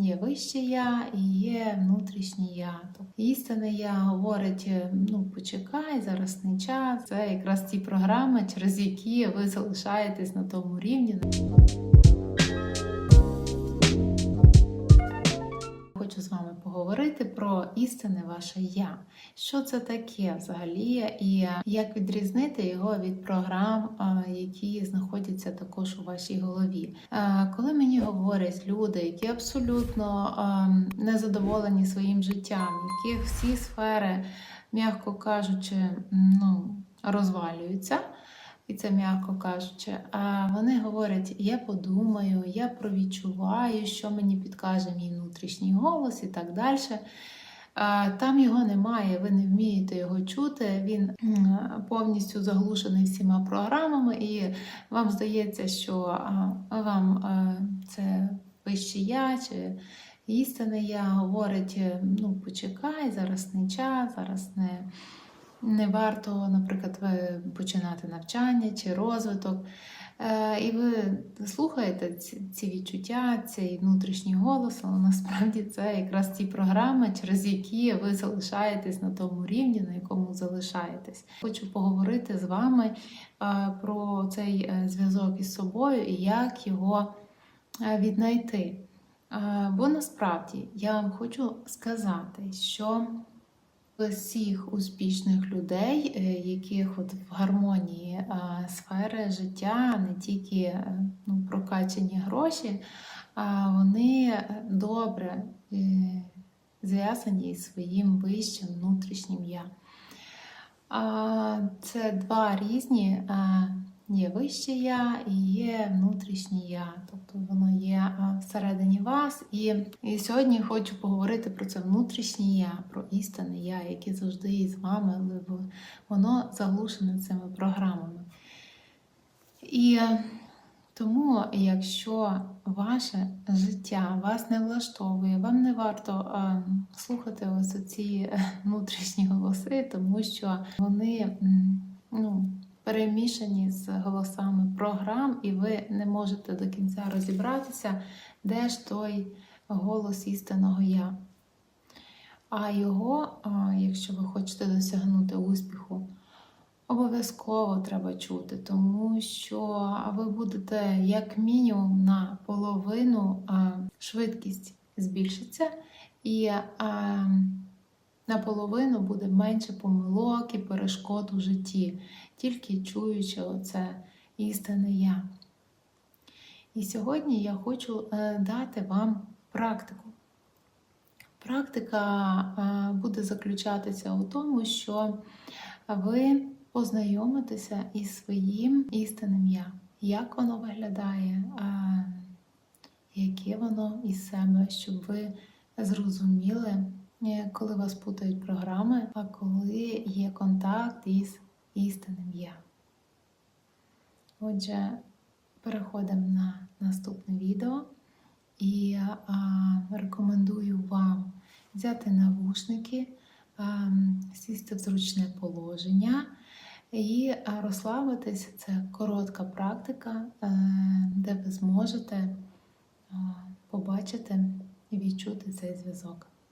Є вище я і є внутрішнє я. Тобто істинне я говорить: е, ну почекай, зараз не час. Це якраз ті програми, через які ви залишаєтесь на тому рівні. Поговорити про істинне ваше я. Що це таке взагалі, і як відрізнити його від програм, які знаходяться також у вашій голові. Коли мені говорять люди, які абсолютно незадоволені своїм життям, яких всі сфери, м'яко кажучи, ну, розвалюються. І це м'яко кажучи, а вони говорять: я подумаю, я провідчуваю, що мені підкаже мій внутрішній голос і так далі. Там його немає, ви не вмієте його чути. Він повністю заглушений всіма програмами, і вам здається, що вам це вище я чи істинне я говорить: ну почекай, зараз не час, зараз не. Не варто, наприклад, починати навчання чи розвиток. Е, І ви слухаєте ці, відчуття, цей внутрішній голос, але насправді це якраз ті програми, через які ви залишаєтесь на тому рівні, на якому залишаєтесь. Хочу поговорити з вами е, про цей е, зв'язок із собою і як його віднайти. Бо насправді я вам хочу сказати, що всіх успішних людей, е, яких от в гармонії сфери життя, не тільки е, ну, прокачані гроші, а вони добре е, зв'язані із своїм вищим внутрішнім я. Це два різні. Є вище я і є внутрішнє я, тобто воно є всередині вас. І, і сьогодні хочу поговорити про це внутрішнє я, про істинне я, яке завжди із вами, але воно заглушене цими програмами. І е, тому, якщо ваше життя вас не влаштовує, вам не варто е, слухати ось ці е, внутрішні голоси, тому що вони перемішані з голосами програм, і ви не можете до кінця розібратися, де ж той голос істинного я. А його, якщо ви хочете досягнути успіху, обов'язково треба чути, тому що ви будете як мінімум на половину швидкість збільшиться, і наполовину буде менше помилок і перешкод у житті, тільки чуючи оце істинне я. І сьогодні я хочу е, дати вам практику. Практика е, буде заключатися у тому, що ви познайомитеся із своїм істинним я, як воно виглядає, е, яке воно із себе, щоб ви зрозуміли, коли вас путають програми, а коли є контакт із істинним я. Отже, переходимо на наступне відео. І а, рекомендую вам взяти навушники, а, сісти в зручне положення і розслабитись. Це коротка практика, е, де ви зможете побачити і відчути цей зв'язок.